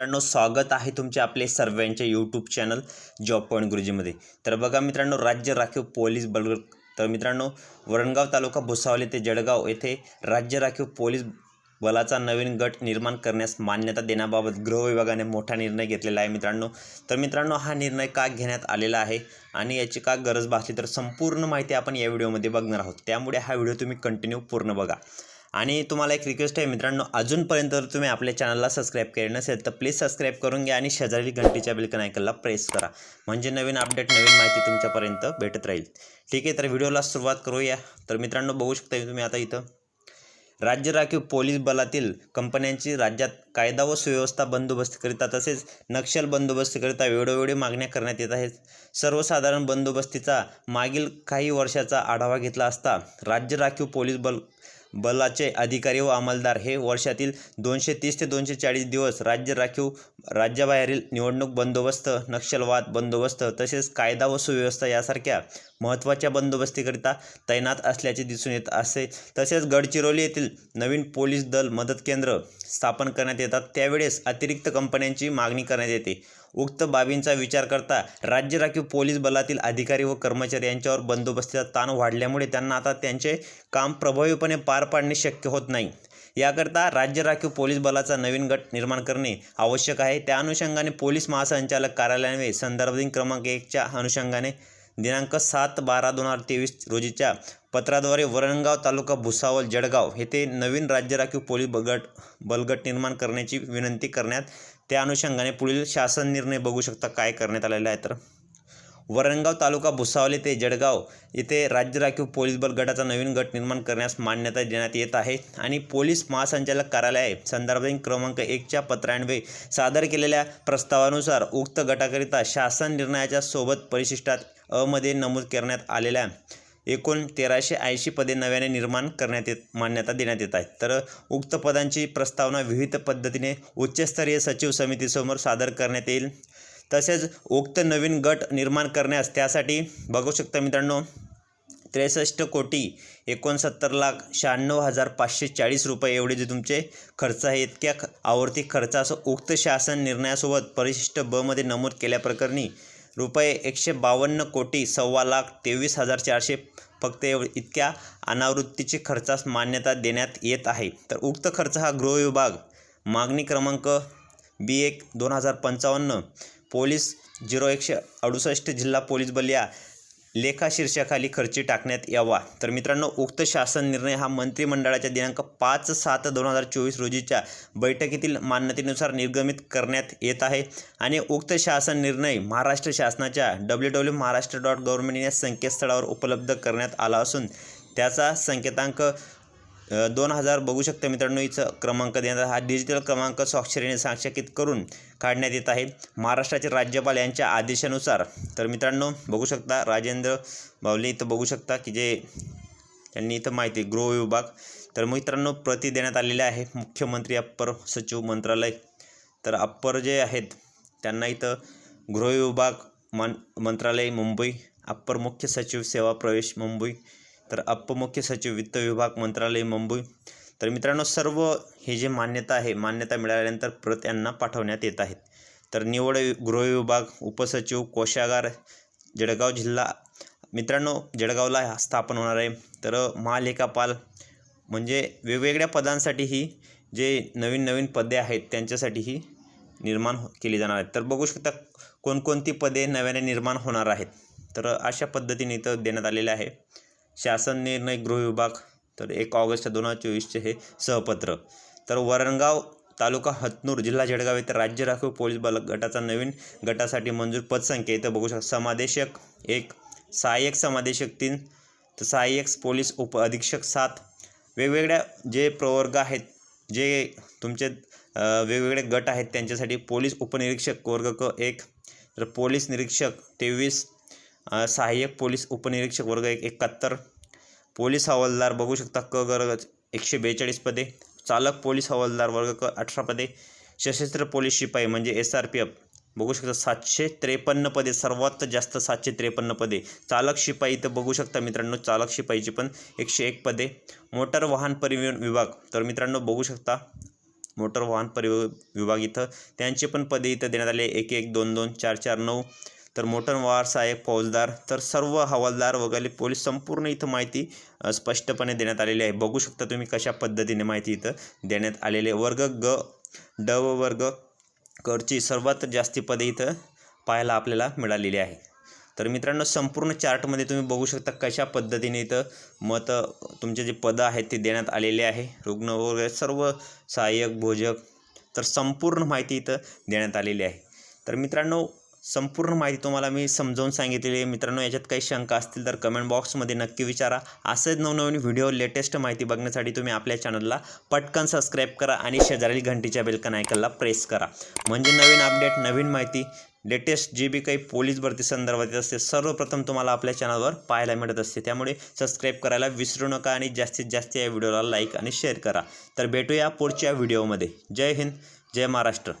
मित्रांनो स्वागत आहे तुमचे आपले सर्वांच्या यूट्यूब चॅनल जॉब पॉईंट गुरुजीमध्ये. तर बघा मित्रांनो राज्य राखीव पोलीस बल तर मित्रांनो वरणगाव तालुका भुसावली ते जळगाव येथे राज्य राखीव पोलीस बलाचा नवीन गट निर्माण करण्यास मान्यता देण्याबाबत गृह विभागाने मोठा निर्णय घेतलेला आहे मित्रांनो. तर मित्रांनो हा निर्णय का घेण्यात आलेला आहे आणि याची का गरज भासली तर संपूर्ण माहिती आपण या व्हिडिओमध्ये बघणार आहोत. त्यामुळे हा व्हिडिओ तुम्ही कंटिन्यू पूर्ण बघा. आणि तुम्हाला एक रिक्वेस्ट आहे मित्रांनो अजूनपर्यंत जर तुम्ही आपल्या चॅनलला सबस्क्राईब केले नसेल तर प्लीज सबस्क्राईब करून घ्या आणि शेजारी घंटीच्या बिलकन आयकनला प्रेस करा. म्हणजे नवीन अपडेट नवीन माहिती तुमच्यापर्यंत भेटत राहील. ठीक आहे तर व्हिडिओला सुरुवात करूया. तर मित्रांनो बघू शकता तुम्ही आता इथं. राज्य राखीव पोलीस बलातील कंपन्यांची राज्यात कायदा व सुव्यवस्था बंदोबस्तीकरिता तसेच नक्षल बंदोबस्तीकरिता वेळोवेळी मागण्या करण्यात येत आहेत. सर्वसाधारण बंदोबस्तीचा मागील काही वर्षाचा आढावा घेतला असता राज्य राखीव पोलीस बल बलाचे अधिकारी व अंमलदार हे वर्षातील दोनशे तीस ते दोनशे चाळीस दिवस राज्य राखीव राज्याबाहेरील निवडणूक बंदोबस्त नक्षलवाद बंदोबस्त तसेच कायदा व सुव्यवस्था यासारख्या महत्त्वाच्या बंदोबस्तीकरिता तैनात असल्याचे दिसून येत असे. तसेच गडचिरोली येथील नवीन पोलीस दल मदत केंद्र स्थापन करण्यात येतात. त्यावेळेस अतिरिक्त कंपन्यांची मागणी करण्यात येते. उक्त बाबींचा विचार करता राज्य राखीव पोलीस बलातील अधिकारी व कर्मचारी यांच्यावर बंदोबस्तीचा ताण वाढल्यामुळे त्यांना आता त्यांचे काम प्रभावीपणे पार पाडणे शक्य होत नाही. याकरता राज्य राखीव पोलीस बलाचा नवीन गट निर्माण करणे आवश्यक आहे. त्या अनुषंगाने पोलीस महासंचालक कार्यालयाने संदर्भ क्रमांक एकच्या अनुषंगाने दिनांक सात बारा दोन हजार तेवीस रोजीच्या पत्राद्वारे वरणगाव तालुका भुसावळ जळगाव येथे नवीन राज्य राखीव पोलीस बगट बलगट निर्माण करण्याची विनंती करण्यात त्या अनुषंगाने पुढील शासन निर्णय बघू शकता काय करण्यात आलेला आहे तर. वरणगाव तालुका भुसावले ते जळगाव येथे राज्य राखीव पोलीस बल गटाचा नवीन गट निर्माण करण्यास मान्यता देण्यात येत आहे. आणि पोलीस महासंचालक कार्यालय संदर्भातील क्रमांक एकच्या पत्रान्वये सादर केलेल्या प्रस्तावानुसार उक्त गटाकरिता शासन निर्णयाच्या सोबत परिशिष्टात अमध्ये नमूद करण्यात आलेल्या एकूण तेराशे ऐंशी पदे नव्याने निर्माण करण्यात येत मान्यता देण्यात येत आहे. तर उक्त पदांची प्रस्तावना विविध पद्धतीने उच्चस्तरीय सचिव समितीसमोर सादर करण्यात येईल. तसेच उक्त नवीन गट निर्माण करण्यास त्यासाठी बघू शकता मित्रांनो त्रेसष्ट कोटी एकोणसत्तर लाख शहाण्णव हजार पाचशे चाळीस रुपये एवढे जे तुमचे खर्च आहे इतक्या ख आवर्ती असं उक्त शासन निर्णयासोबत परिशिष्ट बमध्ये नमूद केल्याप्रकरणी रुपये एकशे बावन्न कोटी सव्वा लाख तेवीस हजार चारशे फक्त एव इतक्या अनावृत्तीची खर्चास मान्यता देण्यात येत आहे. तर उक्त खर्च हा गृह विभाग मागणी क्रमांक बी एक दोन हजार पंचावन्न पोलीस झिरो एकशे अडुसष्ट जिल्हा पोलीस बल या लेखा शीर्षाखाली खर्ची टाकण्यात यावा. तर मित्रांनो उक्त शासन निर्णय हा मंत्रिमंडळाच्या दिनांक पाच सात दोन हजार चोवीस रोजीच्या बैठकीतील मान्यतेनुसार निर्गमित करण्यात येत आहे. आणि उक्त शासन निर्णय महाराष्ट्र शासनाच्या W W Maharashtra dot government या संकेतस्थळावर उपलब्ध करण्यात आला असून त्याचा संकेतांक दोन हजार बघू शकता मित्रांनो इथं क्रमांक देण्यात हा डिजिटल क्रमांक स्वाक्षरीने साक्षांकित करून काढण्यात येत आहे. महाराष्ट्राचे राज्यपाल यांच्या आदेशानुसार तर मित्रांनो बघू शकता राजेंद्र बावले इथं बघू शकता की जे त्यांनी इथं माहिती गृह विभाग. तर मित्रांनो प्रति देण्यात आलेले आहे मुख्यमंत्री अप्पर सचिव मंत्रालय. तर अप्पर जे आहेत त्यांना इथं गृह विभाग मन मंत्रालय मुंबई अप्पर मुख्य सचिव सेवा प्रवेश मुंबई तर अपमुख्य सचिव वित्त विभाग मंत्रालय मुंबई. तर मित्रांनो सर्व हे जे मान्यता आहे मान्यता मिळाल्यानंतर प्रत यांना पाठवण्यात येत आहेत. तर निवड गृहविभाग उपसचिव कोशागार जळगाव जिल्हा. मित्रांनो जळगावला स्थापन होणार आहे. तर महालेखापाल म्हणजे वेगवेगळ्या पदांसाठी ही जे नवीन नवीन पदे आहेत त्यांच्यासाठी ही निर्माण हो केली जाणार आहेत. तर बघू शकता कोणकोणती पदे नव्याने निर्माण होणार आहेत. तर अशा पद्धतीने इथं देण्यात आलेले आहे. शासन निर्णय गृह विभाग तर एक ऑगस्ट दोन हजार चोवीसचे हे सहपत्र. तर वरणगाव तालुका हतनूर जिल्हा जळगाव येथे राज्य राखीव पोलीस बल गटाचा नवीन गटासाठी मंजूर पदसंख्या. इथं बघू शकता समादेशक एक सहाय्यक समादेशक तीन तर सहाय्यक पोलीस उप अधीक्षक सात. वेगवेगळ्या जे प्रवर्ग आहेत जे तुमचे वेगवेगळे गट आहेत त्यांच्यासाठी पोलीस उपनिरीक्षक वर्ग क एक तर पोलीस निरीक्षक तेवीस सहाय्यक पोलीस उपनिरीक्षक वर्ग एक एकाहत्तर. पोलीस हवालदार बघू शकता क गरज एकशे बेचाळीस पदे. चालक पोलीस हवालदार वर्ग क अठरा पदे. सशस्त्र पोलीस शिपाई म्हणजे एस आर पी एफ. बघू शकता सातशे त्रेपन्न पदे सर्वात जास्त सातशे त्रेपन्न पदे. चालक शिपाई इथं बघू शकता मित्रांनो चालक शिपाईची पण एकशे एक पदे. मोटार वाहन परिवहन विभाग तर मित्रांनो बघू शकता मोटर वाहन परिवहन विभाग इथं. त्यांचे पण पदे इथं देण्यात आले. एक एक दोन दोन चार चार नऊ. तर मोटर वाहन सहाय्यक फौजदार तर सर्व हवालदार वगैरे पोलीस संपूर्ण इथं माहिती स्पष्टपणे देण्यात आलेली आहे. बघू शकता तुम्ही कशा पद्धतीने माहिती इथं देण्यात आलेली आहे. वर्ग ग ड वर्ग करची सर्वात जास्ती पदे इथं पाहायला आपल्याला मिळालेली आहे. तर मित्रांनो संपूर्ण चार्टमध्ये तुम्ही बघू शकता कशा पद्धतीने इथं मत तुमचे जे पदं आहेत ते देण्यात आलेले आहे. रुग्ण वगैरे सर्व सहाय्यक भोजक तर संपूर्ण माहिती इथं देण्यात आलेली आहे. तर मित्रांनो संपूर्ण माहिती तुम्हाला मी समजावून सांगितलेली आहे. मित्रांनो याच्यात काही शंका असतील तर कमेंट बॉक्समध्ये नक्की विचारा. असेच नवनवीन व्हिडिओ लेटेस्ट माहिती बघण्यासाठी तुम्ही आपल्या चॅनलला पटकन सबस्क्राईब करा आणि शेजारील घंटीच्या बेलकन आयकनला प्रेस करा. म्हणजे नवीन अपडेट नवीन माहिती लेटेस्ट जे बी काही पोलीस भरती संदर्भात येत असते सर्वप्रथम तुम्हाला आपल्या चॅनलवर पाहायला मिळत असते. त्यामुळे सबस्क्राईब करायला विसरू नका आणि जास्तीत जास्त या व्हिडिओला लाईक आणि शेअर करा. तर भेटूया पुढच्या व्हिडिओमध्ये जय हिंद जय महाराष्ट्र.